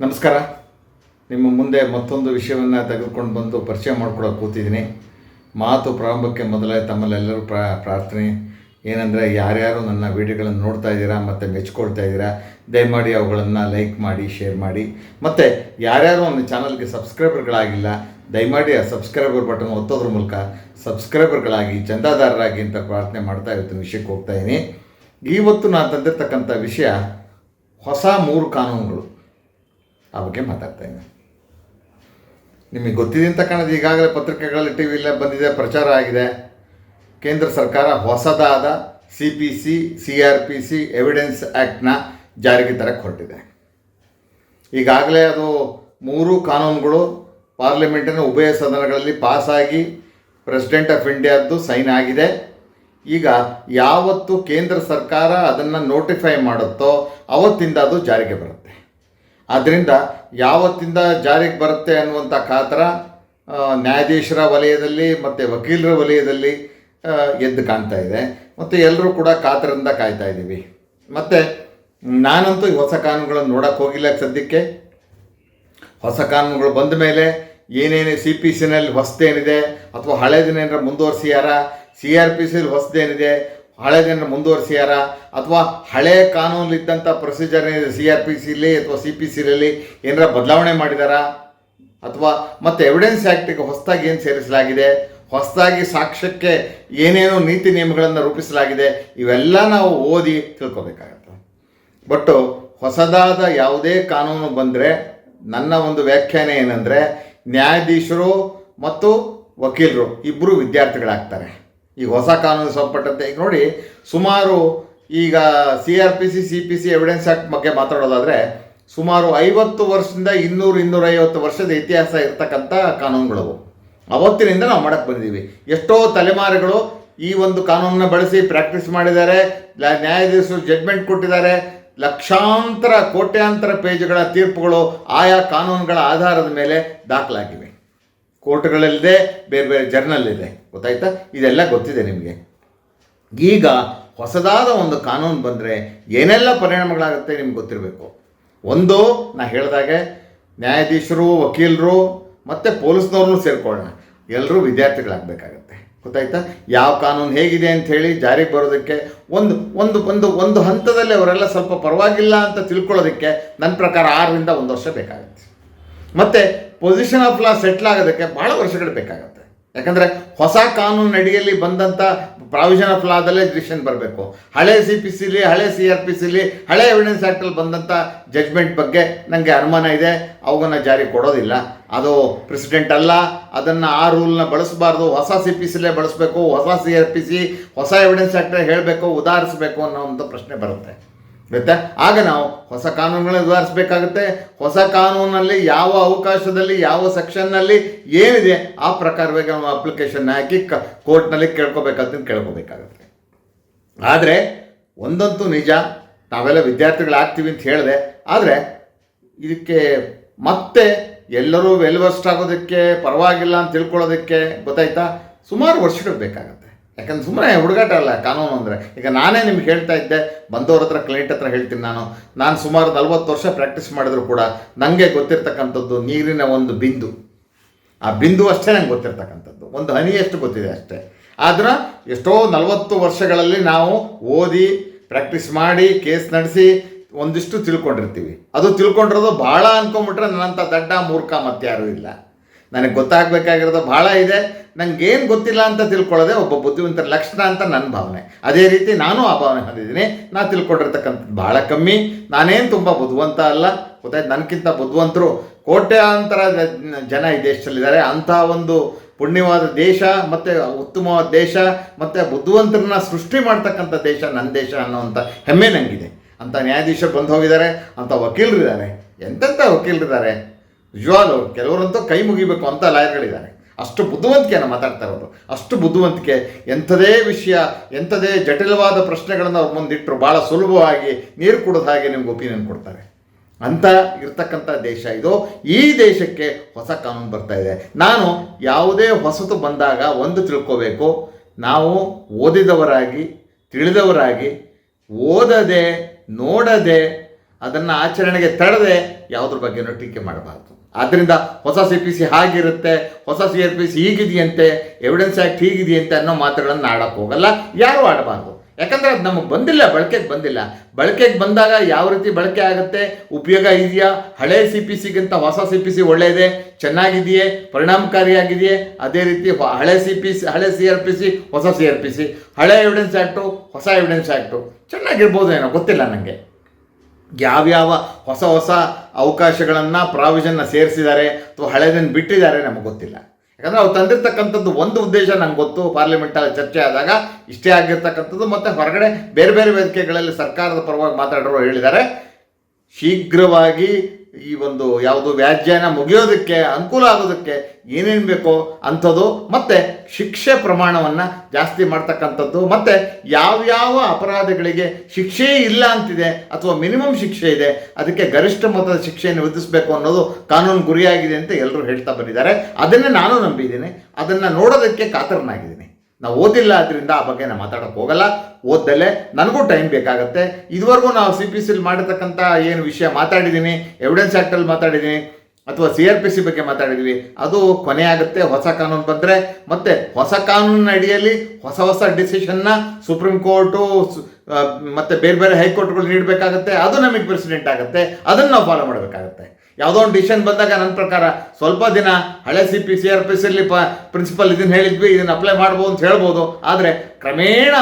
ನಮಸ್ಕಾರ. ನಿಮ್ಮ ಮುಂದೆ ಮತ್ತೊಂದು ವಿಷಯವನ್ನು ತೆಗೆದುಕೊಂಡು ಬಂದು ಪರಿಚಯ ಮಾಡ್ಕೊಳಕ್ಕೆ ಕೂತಿದ್ದೀನಿ. ಮಾತು ಪ್ರಾರಂಭಕ್ಕೆ ಮೊದಲೇ ತಮ್ಮಲ್ಲೆಲ್ಲರೂ ಪ್ರಾ, ಪ್ರಾರ್ಥನೆ. ಏನಂದರೆ, ಯಾರ್ಯಾರು ನನ್ನ ವಿಡಿಯೋಗಳನ್ನು ನೋಡ್ತಾ ಇದ್ದೀರಾ, ಮತ್ತು ಮೆಚ್ಕೊಳ್ತಾ ಇದ್ದೀರಾ, ದಯಮಾಡಿ ಅವುಗಳನ್ನು ಲೈಕ್ ಮಾಡಿ, ಶೇರ್ ಮಾಡಿ. ಮತ್ತು, ಯಾರ್ಯಾರು ನನ್ನ ಚಾನಲ್ಗೆ ಸಬ್ಸ್ಕ್ರೈಬರ್ಗಳಾಗಿಲ್ಲ, ದಯಮಾಡಿ ಆ ಸಬ್ಸ್ಕ್ರೈಬರ್ ಬಟನ್ ಒತ್ತೋದ್ರ ಮೂಲಕ ಸಬ್ಸ್ಕ್ರೈಬರ್ಗಳಾಗಿ, ಚಂದಾದಾರರಾಗಿ ಅಂತ ಪ್ರಾರ್ಥನೆ ಮಾಡ್ತಾ ಇವತ್ತಿನ ವಿಷಯಕ್ಕೆ ಹೋಗ್ತಾ ಇದ್ದೀನಿ. ಇವತ್ತು ನಾನು ತಂದಿರ್ತಕ್ಕಂಥ ವಿಷಯ ಹೊಸ ಮೂರು ಕಾನೂನುಗಳು. ಆ ಬಗ್ಗೆ ಮಾತಾಡ್ತಾ ಇದ್ದೀನಿ. ನಿಮಗೆ ಗೊತ್ತಿದೆ ಅಂತ ಕಾಣೋದು ಈಗಾಗಲೇ ಪತ್ರಿಕೆಗಳಲ್ಲಿ ಟಿ ವಿಲ್ಲೇ ಬಂದಿದೆ, ಪ್ರಚಾರ ಆಗಿದೆ. ಕೇಂದ್ರ ಸರ್ಕಾರ ಹೊಸದಾದ C P C C R P C evidence ಆ್ಯಕ್ಟ್ನ ಜಾರಿಗೆ ತರಕ್ಕೆ ಹೊರಟಿದೆ. ಈಗಾಗಲೇ ಅದು ಮೂರು ಕಾನೂನುಗಳು ಪಾರ್ಲಿಮೆಂಟಿನ ಉಭಯ ಸದನಗಳಲ್ಲಿ ಪಾಸಾಗಿ ಪ್ರೆಸಿಡೆಂಟ್ ಆಫ್ ಇಂಡಿಯಾದ್ದು ಸೈನ್ ಆಗಿದೆ. ಈಗ ಯಾವತ್ತು ಕೇಂದ್ರ ಸರ್ಕಾರ ಅದನ್ನು ನೋಟಿಫೈ ಮಾಡುತ್ತೋ ಅವತ್ತಿಂದ ಅದು ಜಾರಿಗೆ ಬರುತ್ತೆ. ಆದ್ದರಿಂದ ಯಾವತ್ತಿಂದ ಜಾರಿಗೆ ಬರುತ್ತೆ ಅನ್ನುವಂಥ ಕಾತರ ನ್ಯಾಯಾಧೀಶರ ವಲಯದಲ್ಲಿ ಮತ್ತು ವಕೀಲರ ವಲಯದಲ್ಲಿ ಎದ್ದು ಕಾಣ್ತಾ ಇದೆ. ಮತ್ತು ಎಲ್ಲರೂ ಕೂಡ ಕಾತರದಿಂದ ಕಾಯ್ತಾ ಇದ್ದೀವಿ. ಮತ್ತು, ನಾನಂತೂ ಹೊಸ ಕಾನೂನುಗಳನ್ನು ನೋಡೋಕ್ಕೆ ಹೋಗಿಲ್ಲ ಸದ್ಯಕ್ಕೆ. ಹೊಸ ಕಾನೂನುಗಳು ಬಂದ ಮೇಲೆ ಏನೇನು ಸಿ ಪಿ ಸಿನಲ್ಲಿ ಹೊಸದೇನಿದೆ ಅಥವಾ ಹಳೇದನ್ನೇನಾರ ಮುಂದುವರಿಸಿಯಾರ, ಸಿ ಆರ್ ಪಿ ಸಿಲಿ ಹೊಸದೇನಿದೆ ಹಳೇದೇನಾರ ಮುಂದುವರಿಸಿಯಾರ? ಅಥವಾ ಹಳೆ ಕಾನೂನಲ್ಲಿದ್ದಂಥ ಪ್ರೊಸೀಜರ್ ಸಿ ಆರ್ ಪಿ ಸಿಲಿ ಅಥವಾ ಸಿ ಪಿ ಸಿಲಲ್ಲಿ ಏನಾರ ಬದಲಾವಣೆ ಮಾಡಿದಾರಾ? ಅಥವಾ ಮತ್ತು ಎವಿಡೆನ್ಸ್ ಆ್ಯಕ್ಟಿಗೆ ಹೊಸದಾಗಿ ಏನು ಸೇರಿಸಲಾಗಿದೆ? ಹೊಸದಾಗಿ ಸಾಕ್ಷ್ಯಕ್ಕೆ ಏನೇನೋ ನೀತಿ ನಿಯಮಗಳನ್ನು ರೂಪಿಸಲಾಗಿದೆ? ಇವೆಲ್ಲ ನಾವು ಓದಿ ತಿಳ್ಕೊಬೇಕಾಗತ್ತೆ. ಬಟ್ ಹೊಸದಾದ ಯಾವುದೇ ಕಾನೂನು ಬಂದರೆ, ನನ್ನ ಒಂದು ವ್ಯಾಖ್ಯಾನ ಏನಂದರೆ, ನ್ಯಾಯಾಧೀಶರು ಮತ್ತು ವಕೀಲರು ಇಬ್ಬರು ವಿದ್ಯಾರ್ಥಿಗಳಾಗ್ತಾರೆ. ಈಗ ಹೊಸ ಕಾನೂನು ಸಂಬಂಧಪಟ್ಟಂತೆ. ಈಗ ನೋಡಿ, ಸುಮಾರು ಈಗ C R P C C P C evidence act ಬಗ್ಗೆ ಮಾತಾಡೋದಾದರೆ, ಸುಮಾರು ಐವತ್ತು ವರ್ಷದಿಂದ ಇನ್ನೂರು ಇನ್ನೂರೈವತ್ತು ವರ್ಷದ ಇತಿಹಾಸ ಇರ್ತಕ್ಕಂಥ ಕಾನೂನುಗಳವು ಅವತ್ತಿನಿಂದ ನಾವು ಮಾಡಕ್ಕೆ ಬಂದಿದ್ದೀವಿ ಎಷ್ಟೋ ತಲೆಮಾರುಗಳು ಈ ಒಂದು ಕಾನೂನನ್ನ ಬಳಸಿ ಪ್ರಾಕ್ಟೀಸ್ ಮಾಡಿದ್ದಾರೆ ನ್ಯಾಯಾಧೀಶರು ಜಡ್ಮೆಂಟ್ ಕೊಟ್ಟಿದ್ದಾರೆ, ಲಕ್ಷಾಂತರ, ಕೋಟ್ಯಾಂತರ ಪೇಜ್ಗಳ ತೀರ್ಪುಗಳು ಆಯಾ ಕಾನೂನುಗಳ ಆಧಾರದ ಮೇಲೆ ದಾಖಲಾಗಿವೆ. ಕೋರ್ಟ್ಗಳಲ್ಲಿದೆ ಬೇರೆ ಬೇರೆ ಜರ್ನಲ್ ಇದೆ. ಗೊತ್ತಾಯ್ತಾ? ಇದೆಲ್ಲ ಗೊತ್ತಿದೆ ನಿಮಗೆ. ಈಗ ಹೊಸದಾದ ಒಂದು ಕಾನೂನು ಬಂದರೆ ಏನೆಲ್ಲ ಪರಿಣಾಮಗಳಾಗುತ್ತೆ ನಿಮ್ಗೆ ಗೊತ್ತಿರಬೇಕು. ಒಂದು, ನಾ ಹೇಳಿದಾಗೆ ನ್ಯಾಯಾಧೀಶರು, ವಕೀಲರು, ಮತ್ತು ಪೊಲೀಸ್ನವ್ರನ್ನೂ ಸೇರಿಕೊಳ್ಳೋಣ. ಎಲ್ಲರೂ ವಿದ್ಯಾರ್ಥಿಗಳಾಗಬೇಕಾಗತ್ತೆ. ಗೊತ್ತಾಯ್ತಾ? ಯಾವ ಕಾನೂನು ಹೇಗಿದೆ ಅಂತ ಹೇಳಿ ಜಾರಿಗೆ ಬರೋದಕ್ಕೆ ಒಂದು ಒಂದು ಒಂದು ಒಂದು ಹಂತದಲ್ಲಿ ಅವರೆಲ್ಲ ಸ್ವಲ್ಪ ಪರವಾಗಿಲ್ಲ ಅಂತ ತಿಳ್ಕೊಳ್ಳೋದಕ್ಕೆ ನನ್ನ ಪ್ರಕಾರ ಆರರಿಂದ ಒಂದು ವರ್ಷ ಬೇಕಾಗುತ್ತೆ. ಮತ್ತು ಪೊಸಿಷನ್ ಆಫ್ ಲಾ ಸೆಟ್ಲ್ ಆಗೋದಕ್ಕೆ ಭಾಳ ವರ್ಷಗಳು ಬೇಕಾಗುತ್ತೆ. ಯಾಕಂದರೆ ಹೊಸ ಕಾನೂನು ಅಡಿಯಲ್ಲಿ ಬಂದಂಥ ಪ್ರಾವಿಷನ್ ಆಫ್ ಲಾದಲ್ಲೇ ಬರಬೇಕು. ಹಳೆ ಸಿ ಪಿ ಸಿಲಿ ಹಳೆ ಸಿ ಆರ್ ಪಿ ಸಿಲಿ ಹಳೆ ಎವಿಡೆನ್ಸ್ ಆ್ಯಕ್ಟಲ್ಲಿ ಬಂದಂಥ ಜಜ್ಮೆಂಟ್ ಬಗ್ಗೆ ನನಗೆ ಅನುಮಾನ ಇದೆ. ಅವುಗಳನ್ನ ಜಾರಿ ಕೊಡೋದಿಲ್ಲ. ಅದು ಪ್ರೆಸಿಡೆಂಟ್ ಅಲ್ಲ. ಅದನ್ನು ಆ ರೂಲ್ನ ಬಳಸಬಾರ್ದು. ಹೊಸ ಸಿ ಪಿ ಸಿಲೇ ಬಳಸಬೇಕು. ಹೊಸ ಸಿ ಆರ್ ಪಿ ಸಿ ಹೊಸ ಎವಿಡೆನ್ಸ್ ಆ್ಯಕ್ಟ್ ಹೇಳಬೇಕು, ಉದಾಹರಿಸಬೇಕು ಅನ್ನೋ ಒಂದು ಪ್ರಶ್ನೆ ಬರುತ್ತೆ. ಗೊತ್ತಾ? ಆಗ ನಾವು ಹೊಸ ಕಾನೂನುಗಳನ್ನ ಸುಧಾರಿಸಬೇಕಾಗುತ್ತೆ. ಹೊಸ ಕಾನೂನಲ್ಲಿ ಯಾವ ಅವಕಾಶದಲ್ಲಿ, ಯಾವ ಸೆಕ್ಷನ್ನಲ್ಲಿ ಏನಿದೆ, ಆ ಪ್ರಕಾರವಾಗಿ ನಾವು ಅಪ್ಲಿಕೇಶನ್ ಹಾಕಿ ಕ ಕೋರ್ಟ್ನಲ್ಲಿ ಕೇಳ್ಕೊಬೇಕಂತ ಕೇಳ್ಕೋಬೇಕಾಗುತ್ತೆ. ಆದರೆ ಒಂದಂತೂ ನಿಜ, ನಾವೆಲ್ಲ ವಿದ್ಯಾರ್ಥಿಗಳಾಗ್ತೀವಿ ಅಂತ ಹೇಳಿದೆ. ಆದರೆ ಇದಕ್ಕೆ ಮತ್ತೆ ಎಲ್ಲರೂ ವೆಲ್ವಸ್ಟ್ ಆಗೋದಕ್ಕೆ, ಪರವಾಗಿಲ್ಲ ಅಂತ ತಿಳ್ಕೊಳ್ಳೋದಕ್ಕೆ ಗೊತ್ತಾಯ್ತಾ? ಸುಮಾರು ವರ್ಷಗಳು ಬೇಕಾಗುತ್ತೆ. ಯಾಕಂದ್ರೆ ಸುಮ್ಮನೆ ಹುಡುಗಾಟ ಅಲ್ಲ, ಕಾನೂನು ಅಂದರೆ. ಈಗ ನಾನೇ ನಿಮ್ಗೆ ಹೇಳ್ತಾ ಇದ್ದೆ, ಬಂದವ್ರ ಹತ್ರ ಕ್ಲೈಂಟ್ ಹತ್ರ ಹೇಳ್ತೀನಿ ನಾನು. ನಾನು ಸುಮಾರು ನಲ್ವತ್ತು ವರ್ಷ ಪ್ರಾಕ್ಟೀಸ್ ಮಾಡಿದ್ರು ಕೂಡ ನನಗೆ ಗೊತ್ತಿರ್ತಕ್ಕಂಥದ್ದು ನೀರಿನ ಒಂದು ಬಿಂದು. ಆ ಬಿಂದು ಅಷ್ಟೇ ನಂಗೆ ಗೊತ್ತಿರ್ತಕ್ಕಂಥದ್ದು. ಒಂದು ಹನಿಯಷ್ಟು ಗೊತ್ತಿದೆ ಅಷ್ಟೇ. ಆದ್ರೆ ಎಷ್ಟೋ ನಲವತ್ತು ವರ್ಷಗಳಲ್ಲಿ ನಾವು ಓದಿ ಪ್ರಾಕ್ಟೀಸ್ ಮಾಡಿ ಕೇಸ್ ನಡೆಸಿ ಒಂದಿಷ್ಟು ತಿಳ್ಕೊಂಡಿರ್ತೀವಿ. ಅದು ತಿಳ್ಕೊಂಡಿರೋದು ಭಾಳ ಅನ್ಕೊಂಬಿಟ್ರೆ ನನ್ನಂಥ ದಡ್ಡ ಮೂರ್ಖ ಮತ್ತಾರೂ ಇಲ್ಲ. ನನಗೆ ಗೊತ್ತಾಗಬೇಕಾಗಿರೋದು ಭಾಳ ಇದೆ. ನನಗೇನು ಗೊತ್ತಿಲ್ಲ ಅಂತ ತಿಳ್ಕೊಳ್ಳೋದೆ ಒಬ್ಬ ಬುದ್ಧಿವಂತರ ಲಕ್ಷಣ ಅಂತ ನನ್ನ ಭಾವನೆ. ಅದೇ ರೀತಿ ನಾನು ಆ ಭಾವನೆ ಹೊಂದಿದ್ದೀನಿ. ನಾನು ತಿಳ್ಕೊಂಡಿರ್ತಕ್ಕಂಥದ್ದು ಭಾಳ ಕಮ್ಮಿ. ನಾನೇನು ತುಂಬ ಬುದ್ಧಿವಂತ ಅಲ್ಲ. ಗೊತ್ತಾಯ್ತು ನನಗಿಂತ ಬುದ್ಧಿವಂತರು ಕೋಟ್ಯಾಂತರ ಜನ ಈ ದೇಶದಲ್ಲಿದ್ದಾರೆ. ಅಂಥ ಒಂದು ಪುಣ್ಯವಾದ ದೇಶ, ಮತ್ತು ಉತ್ತಮವಾದ ದೇಶ, ಮತ್ತು ಬುದ್ಧಿವಂತರನ್ನ ಸೃಷ್ಟಿ ಮಾಡ್ತಕ್ಕಂಥ ದೇಶ ನನ್ನ ದೇಶ ಅನ್ನೋವಂಥ ಹೆಮ್ಮೆ ನನಗಿದೆ ಅಂಥ ನ್ಯಾಯಾಧೀಶರು ಬಂದು ಹೋಗಿದ್ದಾರೆ. ಅಂಥ ವಕೀಲರಿದ್ದಾರೆ. ಎಂತೆಂಥ ವಕೀಲರಿದ್ದಾರೆ? ನಿಜವಾಗ್ಲೂ ಕೆಲವರಂತೂ ಕೈ ಮುಗಿಬೇಕು ಅಂತ ಲಾಯರ್ಗಳಿದ್ದಾರೆ. ಅಷ್ಟು ಬುದ್ಧಿವಂತಿಕೆಯನ್ನು ಮಾತಾಡ್ತಾ ಇರೋದು. ಅಷ್ಟು ಬುದ್ಧಿವಂತಿಕೆ, ಎಂಥದೇ ವಿಷಯ, ಎಂಥದೇ ಜಟಿಲವಾದ ಪ್ರಶ್ನೆಗಳನ್ನು ಅವ್ರ ಮುಂದಿಟ್ಟರು ಭಾಳ ಸುಲಭವಾಗಿ ನೀರು ಕುಡಿದ ಹಾಗೆ ನಿಮ್ಗೆ ಒಪಿನಿಯನ್ ಕೊಡ್ತಾರೆ. ಅಂತ ಇರ್ತಕ್ಕಂಥ ದೇಶ ಇದು. ಈ ದೇಶಕ್ಕೆ ಹೊಸ ಕಾನೂನು ಬರ್ತಾ ಇದೆ. ನಾನು ಯಾವುದೇ ಹೊಸತು ಬಂದಾಗ ಒಂದು ತಿಳ್ಕೋಬೇಕು. ನಾವು ಓದಿದವರಾಗಿ, ತಿಳಿದವರಾಗಿ, ಓದದೆ, ನೋಡದೆ ಅದನ್ನು ಆಚರಣೆಗೆ ತಡೆದೆ ಯಾವುದ್ರ ಬಗ್ಗೆನೂ ಟೀಕೆ ಮಾಡಬಾರ್ದು. ಆದ್ದರಿಂದ ಹೊಸ ಸಿ ಪಿ ಸಿ ಹಾಗಿರುತ್ತೆ, ಹೊಸ ಸಿ ಆರ್ ಪಿ ಸಿ ಹೀಗಿದೆಯಂತೆ ಎವಿಡೆನ್ಸ್ ಆ್ಯಕ್ಟ್ ಹೀಗಿದೆಯಂತೆ ಅನ್ನೋ ಮಾತುಗಳನ್ನು ಆಡೋಕ್ಕೆ ಹೋಗಲ್ಲ, ಯಾರೂ ಆಡಬಾರ್ದು. ಯಾಕಂದರೆ ಅದು ನಮಗೆ ಬಂದಿಲ್ಲ, ಬಳಕೆಗೆ ಬಂದಿಲ್ಲ. ಬಳಕೆಗೆ ಬಂದಾಗ ಯಾವ ರೀತಿ ಬಳಕೆ ಆಗುತ್ತೆ, ಉಪಯೋಗ ಇದೆಯಾ? ಹಳೆ ಸಿ ಪಿ ಸಿಗಿಂತ ಹೊಸ ಸಿ ಪಿ ಸಿ ಒಳ್ಳೆಯದೆ, ಚೆನ್ನಾಗಿದೆಯೇ, ಪರಿಣಾಮಕಾರಿಯಾಗಿದೆಯೇ? ಅದೇ ರೀತಿ ಹಳೆ ಸಿ ಪಿ ಸಿ ಹಳೆ ಸಿ ಆರ್ ಪಿ ಸಿ ಹೊಸ ಸಿ ಆರ್ ಪಿ ಸಿ ಹಳೆ ಎವಿಡೆನ್ಸ್ ಆ್ಯಕ್ಟು ಹೊಸ ಎವಿಡೆನ್ಸ್ ಆ್ಯಕ್ಟು ಚೆನ್ನಾಗಿರ್ಬೋದು ಏನೋ ಗೊತ್ತಿಲ್ಲ ನನಗೆ ಯಾವ್ಯಾವ ಹೊಸ ಹೊಸ ಅವಕಾಶಗಳನ್ನು ಪ್ರಾವಿಷನ್ನ ಸೇರಿಸಿದ್ದಾರೆ ಅಥವಾ ಹಳೆದನ್ನು ಬಿಟ್ಟಿದ್ದಾರೆ ನಮಗೆ ಗೊತ್ತಿಲ್ಲ. ಯಾಕಂದರೆ ಅವ್ರು ತಂದಿರ್ತಕ್ಕಂಥದ್ದು ಒಂದು ಉದ್ದೇಶ ನಂಗೆ ಗೊತ್ತು ಪಾರ್ಲಿಮೆಂಟಲ್ಲಿ ಚರ್ಚೆ ಆದಾಗ ಇಷ್ಟೇ ಆಗಿರ್ತಕ್ಕಂಥದ್ದು ಮತ್ತು ಹೊರಗಡೆ ಬೇರೆ ಬೇರೆ ವೇದಿಕೆಗಳಲ್ಲಿ ಸರ್ಕಾರದ ಪರವಾಗಿ ಮಾತಾಡೋರು ಹೇಳಿದ್ದಾರೆ. ಶೀಘ್ರವಾಗಿ ಈ ಒಂದು ಯಾವುದು ವ್ಯಾಜ್ಯನ ಮುಗಿಯೋದಕ್ಕೆ, ಅನುಕೂಲ ಆಗೋದಕ್ಕೆ ಏನೇನು ಬೇಕೋ ಅಂಥದ್ದು, ಮತ್ತು ಶಿಕ್ಷೆ ಪ್ರಮಾಣವನ್ನು ಜಾಸ್ತಿ ಮಾಡ್ತಕ್ಕಂಥದ್ದು, ಮತ್ತು ಯಾವ್ಯಾವ ಅಪರಾಧಗಳಿಗೆ ಶಿಕ್ಷೆ ಇಲ್ಲ ಅಂತಿದೆ ಅಥವಾ ಮಿನಿಮಮ್ ಶಿಕ್ಷೆ ಇದೆ, ಅದಕ್ಕೆ ಗರಿಷ್ಠ ಮೊತ್ತದ ಶಿಕ್ಷೆಯನ್ನು ವಿಧಿಸಬೇಕು ಅನ್ನೋದು ಕಾನೂನು ಗುರಿಯಾಗಿದೆ ಅಂತ ಎಲ್ಲರೂ ಹೇಳ್ತಾ ಬಂದಿದ್ದಾರೆ. ಅದನ್ನೇ ನಾನು ನಂಬಿದ್ದೀನಿ. ಅದನ್ನು ನೋಡೋದಕ್ಕೆ ಕಾತರನಾಗಿದ್ದೀನಿ. ನಾವು ಓದಿಲ್ಲ ಆದ್ದರಿಂದ ಆ ಬಗ್ಗೆ ನಾನು ಮಾತಾಡೋಕೆ ಹೋಗಲ್ಲ. ಓದ್ದಲ್ಲೇ ನನಗೂ ಟೈಮ್ ಬೇಕಾಗುತ್ತೆ. ಇದುವರೆಗೂ ನಾವು ಸಿ ಪಿ ಸಿಲ್ ಮಾಡಿರ್ತಕ್ಕಂಥ ಏನು ವಿಷಯ ಮಾತಾಡಿದ್ದೀನಿ ಎವಿಡೆನ್ಸ್ ಆ್ಯಕ್ಟಲ್ಲಿ ಮಾತಾಡಿದ್ದೀನಿ ಅಥವಾ ಸಿ ಆರ್ ಪಿ ಸಿ ಬಗ್ಗೆ ಮಾತಾಡಿದ್ವಿ, ಅದು ಕೊನೆ ಆಗುತ್ತೆ, ಹೊಸ ಕಾನೂನು ಬಂದರೆ. ಮತ್ತೆ ಹೊಸ ಕಾನೂನಿನ ಅಡಿಯಲ್ಲಿ ಹೊಸ ಹೊಸ ಡಿಸಿಷನ್ನ ಸುಪ್ರೀಂ ಕೋರ್ಟು ಮತ್ತೆ ಬೇರೆ ಬೇರೆ ಹೈಕೋರ್ಟ್ಗಳು ನೀಡಬೇಕಾಗುತ್ತೆ, ಅದು ನಮಗೆ ಪ್ರೆಸಿಡೆಂಟ್ ಆಗುತ್ತೆ, ಅದನ್ನು ನಾವು ಫಾಲೋ ಮಾಡಬೇಕಾಗುತ್ತೆ. ಯಾವುದೋ ಒಂದು ಡಿಸಿಷನ್ ಬಂದಾಗ ನನ್ನ ಪ್ರಕಾರ ಸ್ವಲ್ಪ ದಿನ ಹಳೆ C P, C R P ಸಿಲಿ principle ಇದನ್ನು ಹೇಳಿದ್ವಿ, ಇದನ್ನು ಅಪ್ಲೈ ಮಾಡ್ಬೋದು ಅಂತ ಹೇಳ್ಬೋದು. ಆದರೆ ಕ್ರಮೇಣ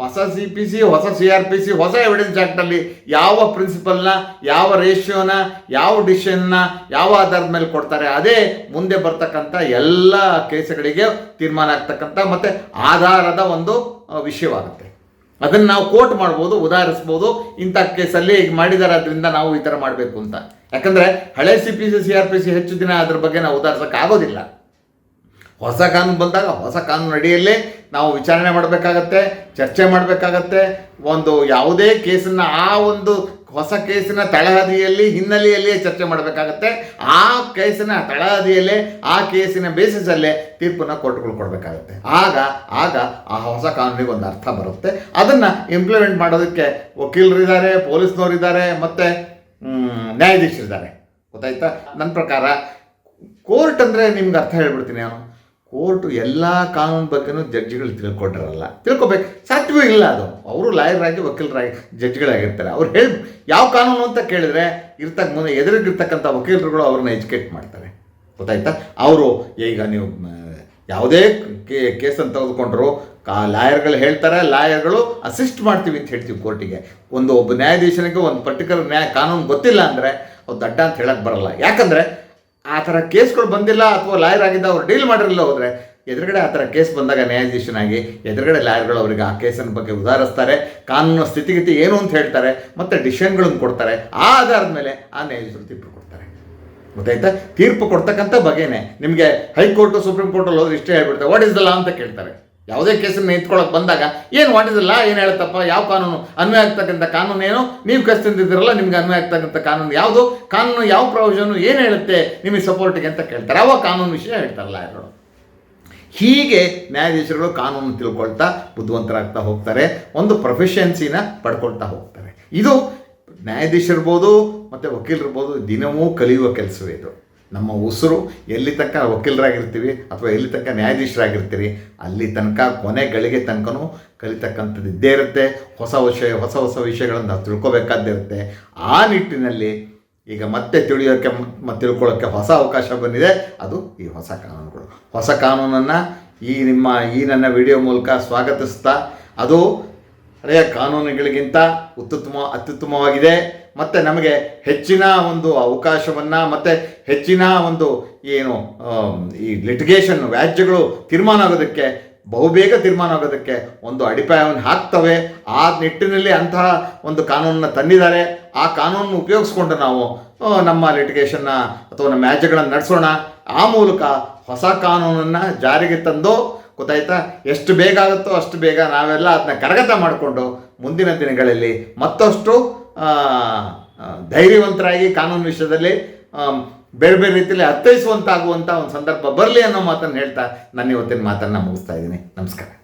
ಹೊಸ ಸಿ ಪಿ ಸಿ ಹೊಸ ಸಿ ಆರ್ ಪಿ ಸಿ ಹೊಸ ಎವಿಡೆನ್ಸ್ ಆ್ಯಕ್ಟಲ್ಲಿ ಯಾವ ಪ್ರಿನ್ಸಿಪಲ್ನ ಯಾವ ರೇಷಿಯೋನ ಯಾವ ಡಿಸಿಷನ್ನ ಯಾವ ಆಧಾರದ ಮೇಲೆ ಕೊಡ್ತಾರೆ, ಅದೇ ಮುಂದೆ ಬರ್ತಕ್ಕಂಥ ಎಲ್ಲ ಕೇಸುಗಳಿಗೆ ತೀರ್ಮಾನ ಆಗ್ತಕ್ಕಂಥ ಮತ್ತು ಆಧಾರದ ಒಂದು ವಿಷಯವಾಗುತ್ತೆ. ಅದನ್ನು ನಾವು ಕೋರ್ಟ್ ಮಾಡ್ಬೋದು, ಉದಾಹರಿಸ್ಬೋದು, ಇಂಥ ಕೇಸಲ್ಲಿ ಈಗ ಮಾಡಿದ್ದಾರೆ ಅದರಿಂದ ನಾವು ಈ ಥರ ಮಾಡಬೇಕು ಅಂತ. ಯಾಕಂದರೆ ಹಳೆ C P C C R P C ಹೆಚ್ಚು ದಿನ ಅದ್ರ ಬಗ್ಗೆ ನಾವು ಉದಾಹರಿಸೋಕೆ ಆಗೋದಿಲ್ಲ. ಹೊಸ ಕಾನೂನು ಬಂದಾಗ ಹೊಸ ಕಾನೂನು ಅಡಿಯಲ್ಲಿ ನಾವು ವಿಚಾರಣೆ ಮಾಡಬೇಕಾಗತ್ತೆ, ಚರ್ಚೆ ಮಾಡಬೇಕಾಗತ್ತೆ. ಒಂದು ಯಾವುದೇ ಕೇಸನ್ನು, ಆ ಒಂದು ಹೊಸ ಕೇಸಿನ ತಳಹದಿಯಲ್ಲಿ, ಹಿನ್ನೆಲೆಯಲ್ಲಿಯೇ ಚರ್ಚೆ ಮಾಡಬೇಕಾಗತ್ತೆ. ಆ ಕೇಸಿನ ತಳಹದಿಯಲ್ಲೇ, ಆ ಕೇಸಿನ ಬೇಸಿಸಲ್ಲೇ ತೀರ್ಪನ್ನು ಕೋರ್ಟ್ಗಳು ಕೊಡಬೇಕಾಗತ್ತೆ. ಆಗ ಆಗ ಆ ಹೊಸ ಕಾನೂನಿಗೆ ಒಂದು ಅರ್ಥ ಬರುತ್ತೆ. ಅದನ್ನು ಇಂಪ್ಲಿಮೆಂಟ್ ಮಾಡೋದಕ್ಕೆ ವಕೀಲರಿದ್ದಾರೆ, ಪೊಲೀಸ್ನವರಿದ್ದಾರೆ, ಮತ್ತು ನ್ಯಾಯಾಧೀಶರಿದ್ದಾರೆ. ಗೊತ್ತಾಯ್ತಾ? ನನ್ನ ಪ್ರಕಾರ ಕೋರ್ಟ್ ಅಂದರೆ ನಿಮ್ಗೆ ಅರ್ಥ ಹೇಳ್ಬಿಡ್ತೀನಿ ನಾನು. ಕೋರ್ಟು ಎಲ್ಲ ಕಾನೂನು ಬಗ್ಗೆನೂ ಜಡ್ಜ್ಗಳು ತಿಳ್ಕೊಂಡಿರಲ್ಲ ತಿಳ್ಕೊಬೇಕು. ಸಾಧ್ಯವೂ ಇಲ್ಲ ಅದು. ಅವರು ಲಾಯರಾಗಿ ವಕೀಲರಾಗಿ ಜಡ್ಜ್ಗಳಾಗಿರ್ತಾರೆ. ಅವ್ರು ಹೇಳಿ, ಯಾವ ಕಾನೂನು ಅಂತ ಕೇಳಿದ್ರೆ ಇರ್ತಕ್ಕ ಮುಂದೆ ಎದುರಿಗಿರ್ತಕ್ಕಂಥ ವಕೀಲರುಗಳು ಅವ್ರನ್ನ ಎಜುಕೇಟ್ ಮಾಡ್ತಾರೆ. ಗೊತ್ತಾಯ್ತಾ? ಅವರು, ಈಗ ನೀವು ಯಾವುದೇ ಕೇಸನ್ನು ತೆಗೆದುಕೊಂಡ್ರು, ಕಾ, ಲಾಯರ್ಗಳು ಹೇಳ್ತಾರೆ, ಲಾಯರ್ಗಳು ಅಸಿಸ್ಟ್ ಮಾಡ್ತೀವಿ ಅಂತ ಹೇಳ್ತೀವಿ ಕೋರ್ಟಿಗೆ. ಒಂದು ಒಬ್ಬ ನ್ಯಾಯಾಧೀಶನಿಗೆ ಒಂದು ಪರ್ಟಿಕ್ಯುಲರ್ ನ್ಯಾಯ, ಕಾನೂನು ಗೊತ್ತಿಲ್ಲ ಅಂದರೆ ಅವ್ರು ದಡ್ಡ ಅಂತ ಹೇಳಕ್ಕೆ ಬರಲ್ಲ. ಯಾಕಂದರೆ ಆ ಥರ ಕೇಸ್ಗಳು ಬಂದಿಲ್ಲ ಅಥವಾ ಲಾಯರ್ ಆಗಿದ್ದ ಅವ್ರು ಡೀಲ್ ಮಾಡಿರಲಿಲ್ಲ ಹೋದರೆ, ಎದುರುಗಡೆ ಆ ಥರ ಕೇಸ್ ಬಂದಾಗ ನ್ಯಾಯಾಧೀಶನಾಗಿ ಎದುರುಗಡೆ ಲಾಯರ್ಗಳು ಅವರಿಗೆ ಆ ಕೇಸಿನ ಬಗ್ಗೆ ಉದಾಹರಿಸ್ತಾರೆ, ಕಾನೂನು ಸ್ಥಿತಿಗತಿ ಏನು ಅಂತ ಹೇಳ್ತಾರೆ, ಮತ್ತು ಡಿಸಿಷನ್ಗಳನ್ನು ಕೊಡ್ತಾರೆ, ಆ ಆಧಾರದ ಮೇಲೆ ಆ ನ್ಯಾಯಾಧೀಶರು ತೀರ್ಪು ಕೊಡ್ತಾರೆ. ಗೊತ್ತಾಯ್ತಾ? ತೀರ್ಪು ಕೊಡ್ತಕ್ಕಂಥ ಬಗೆನೇ. ನಿಮಗೆ ಹೈಕೋರ್ಟು, ಸುಪ್ರೀಂ ಕೋರ್ಟಲ್ಲಿ ಹೋದ್ರೆ ಇಷ್ಟೇ ಹೇಳ್ಬಿಡ್ತಾರೆ. ವಾಟ್ ಇಸ್ ದ ಲಾ ಅಂತ ಕೇಳ್ತಾರೆ. ಯಾವುದೇ ಕೇಸನ್ನು ಎತ್ಕೊಳ್ಳೋಕೆ ಬಂದಾಗ ಏನು ಲಾ ಏನು ಹೇಳುತ್ತಪ್ಪ? ಯಾವ ಕಾನೂನು? ಅನ್ವಯ ಆಗ್ತಕ್ಕಂಥ ಕಾನೂನು ಏನು? ನೀವು ಕೇಸ್ ತಿಂದಿದ್ದೀರಲ್ಲ ನಿಮ್ಗೆ ಅನ್ವಯ ಆಗ್ತಕ್ಕಂಥ ಕಾನೂನು ಯಾವುದು? ಕಾನೂನು ಯಾವ ಪ್ರೊವಿಷನು ಏನು ಹೇಳುತ್ತೆ? ನಿಮಗೆ ಸಪೋರ್ಟಿಗೆ ಅಂತ ಕೇಳ್ತಾರೆ. ಅವಾಗ ಕಾನೂನು ವಿಷಯ ಹೇಳ್ತಾರಲ್ಲ ಯಾರು ಹೀಗೆ ನ್ಯಾಯಾಧೀಶರುಗಳು ಕಾನೂನು ತಿಳ್ಕೊಳ್ತಾ ಬುದ್ಧಿವಂತರಾಗ್ತಾ ಹೋಗ್ತಾರೆ. ಒಂದು ಪ್ರೊಫೆಷನ್ಸಿನ ಪಡ್ಕೊಳ್ತಾ ಹೋಗ್ತಾರೆ. ಇದು ನ್ಯಾಯಾಧೀಶರಿರ್ಬೋದು, ಮತ್ತು ವಕೀಲರಿರ್ಬೋದು, ದಿನವೂ ಕಲಿಯುವ ಕೆಲಸವೇ ಇದು. ನಮ್ಮ ಉಸಿರು ಎಲ್ಲಿ ತನಕ ವಕೀಲರಾಗಿರ್ತೀವಿ ಅಥವಾ ಎಲ್ಲಿ ತನಕ ನ್ಯಾಯಾಧೀಶರಾಗಿರ್ತೀರಿ, ಅಲ್ಲಿ ತನಕ ಕೊನೆ ಗಳಿಗೆ ತನಕನೂ ಕಲಿತಕ್ಕಂಥದ್ದು ಇದ್ದೇ ಇರುತ್ತೆ. ಹೊಸ ವಿಷಯ, ಹೊಸ ಹೊಸ ವಿಷಯಗಳನ್ನು ನಾವು ತಿಳ್ಕೊಬೇಕಾದ್ದಿರುತ್ತೆ ಆ ನಿಟ್ಟಿನಲ್ಲಿ ಈಗ ಮತ್ತೆ ತಿಳಿಯೋಕ್ಕೆ ಮತ್ತೆ ತಿಳ್ಕೊಳ್ಳೋಕ್ಕೆ ಹೊಸ ಅವಕಾಶ ಬಂದಿದೆ. ಅದು ಈ ಹೊಸ ಕಾನೂನುಗಳು. ಹೊಸ ಕಾನೂನನ್ನು ಈ ನಿಮ್ಮ, ಈ ನನ್ನ ವಿಡಿಯೋ ಮೂಲಕ ಸ್ವಾಗತಿಸ್ತಾ, ಅದು ಹಳೆಯ ಕಾನೂನುಗಳಿಗಿಂತ ಉತ್ತುತ್ತಮ, ಅತ್ಯುತ್ತಮವಾಗಿದೆ. ಮತ್ತು ನಮಗೆ ಹೆಚ್ಚಿನ ಒಂದು ಅವಕಾಶವನ್ನು, ಮತ್ತು ಹೆಚ್ಚಿನ ಒಂದು ಏನು ಈ ಲಿಟಿಗೇಷನ್ ವ್ಯಾಜ್ಯಗಳು ತೀರ್ಮಾನ ಆಗೋದಕ್ಕೆ, ಬಹುಬೇಗ ತೀರ್ಮಾನ ಆಗೋದಕ್ಕೆ ಒಂದು ಅಡಿಪಾಯವನ್ನು ಹಾಕ್ತವೆ. ಆ ನಿಟ್ಟಿನಲ್ಲಿ ಅಂತಹ ಒಂದು ಕಾನೂನನ್ನು ತಂದಿದ್ದಾರೆ. ಆ ಕಾನೂನನ್ನು ಉಪಯೋಗಿಸ್ಕೊಂಡು ನಾವು ನಮ್ಮ ಲಿಟಿಗೇಷನ್ನ ಅಥವಾ ನಮ್ಮ ವ್ಯಾಜ್ಯಗಳನ್ನು ನಡೆಸೋಣ. ಆ ಮೂಲಕ ಹೊಸ ಕಾನೂನನ್ನು ಜಾರಿಗೆ ತಂದು, ಗೊತ್ತಾಯ್ತಾ? ಎಷ್ಟು ಬೇಗ ಆಗುತ್ತೋ ಅಷ್ಟು ಬೇಗ ನಾವೆಲ್ಲ ಅದನ್ನ ಕರಗತ ಮಾಡಿಕೊಂಡು ಮುಂದಿನ ದಿನಗಳಲ್ಲಿ ಮತ್ತಷ್ಟು ಧೈರ್ಯವಂತರಾಗಿ ಕಾನೂನು ವಿಷಯದಲ್ಲಿ ಬೇರೆ ಬೇರೆ ರೀತಿಯಲ್ಲಿ ಅರ್ಥೈಸುವಂತಾಗುವಂಥ ಒಂದು ಸಂದರ್ಭ ಬರಲಿ ಅನ್ನೋ ಮಾತನ್ನು ಹೇಳ್ತಾ ನಾನು ಇವತ್ತಿನ ಮಾತನ್ನು ಮುಗಿಸ್ತಾ ಇದ್ದೀನಿ. ನಮಸ್ಕಾರ.